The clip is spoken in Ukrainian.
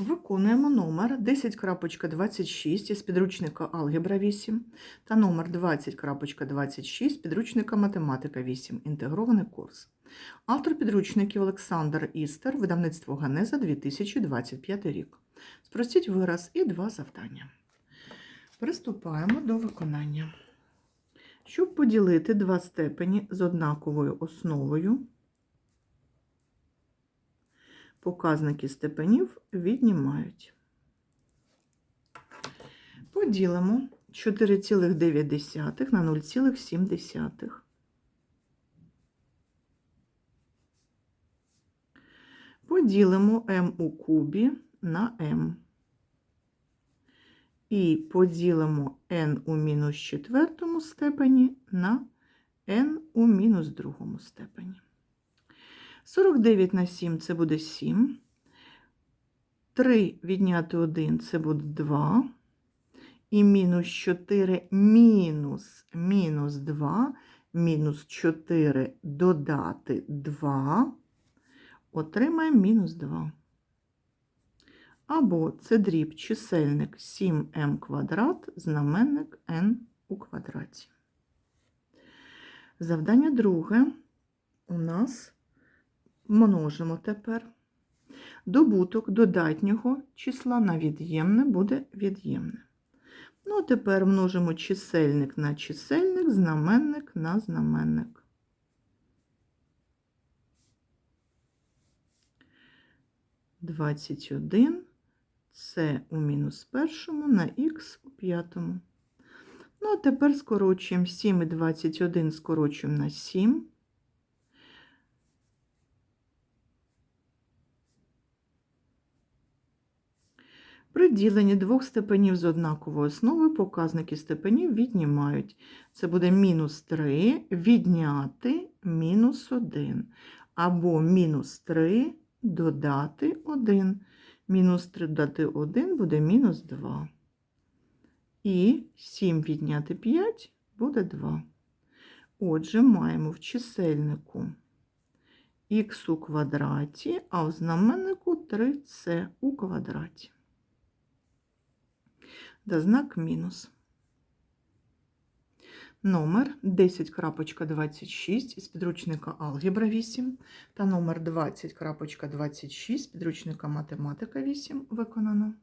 Виконуємо номер 10.26 із підручника Алгебра 8 та номер 20.26 з підручника Математика 8. Інтегрований курс. Автор підручників Олександр Істер, видавництво Ганеза 2025 рік. Спростіть вираз і два завдання. Приступаємо до виконання. Щоб поділити два степені з однаковою основою, показники степенів віднімають. Поділимо 4,9 на 0,7. Поділимо m у кубі на m. І поділимо n у мінус четвертому степені на n у мінус другому степені. 49 на 7 це буде 7. 3 відняти 1 це буде 2. І мінус 4 мінус мінус 2, мінус 4 додати 2, отримаємо мінус 2. Або це дріб чисельник 7m квадрат, знаменник n у квадраті. Завдання друге у нас множимо тепер. Добуток додатнього числа на від'ємне буде від'ємне. Ну, а тепер множимо чисельник на чисельник, знаменник на знаменник. Двадцять один це у мінус першому на х у п'ятому. Ну, а тепер скорочуємо 7 і 21 скорочуємо на 7. При діленні двох степенів з однаковою основою показники степенів віднімають. Це буде мінус 3 відняти мінус 1. Або мінус 3 додати 1. Мінус 3 додати 1 буде мінус 2. І 7 відняти 5 буде 2. Отже, маємо в чисельнику х у квадраті, а в знаменнику 3c у квадраті да знак мінус. Номер 10.26 із підручника Алгебра 8 та номер 20.26 з підручника Математика 8 виконано.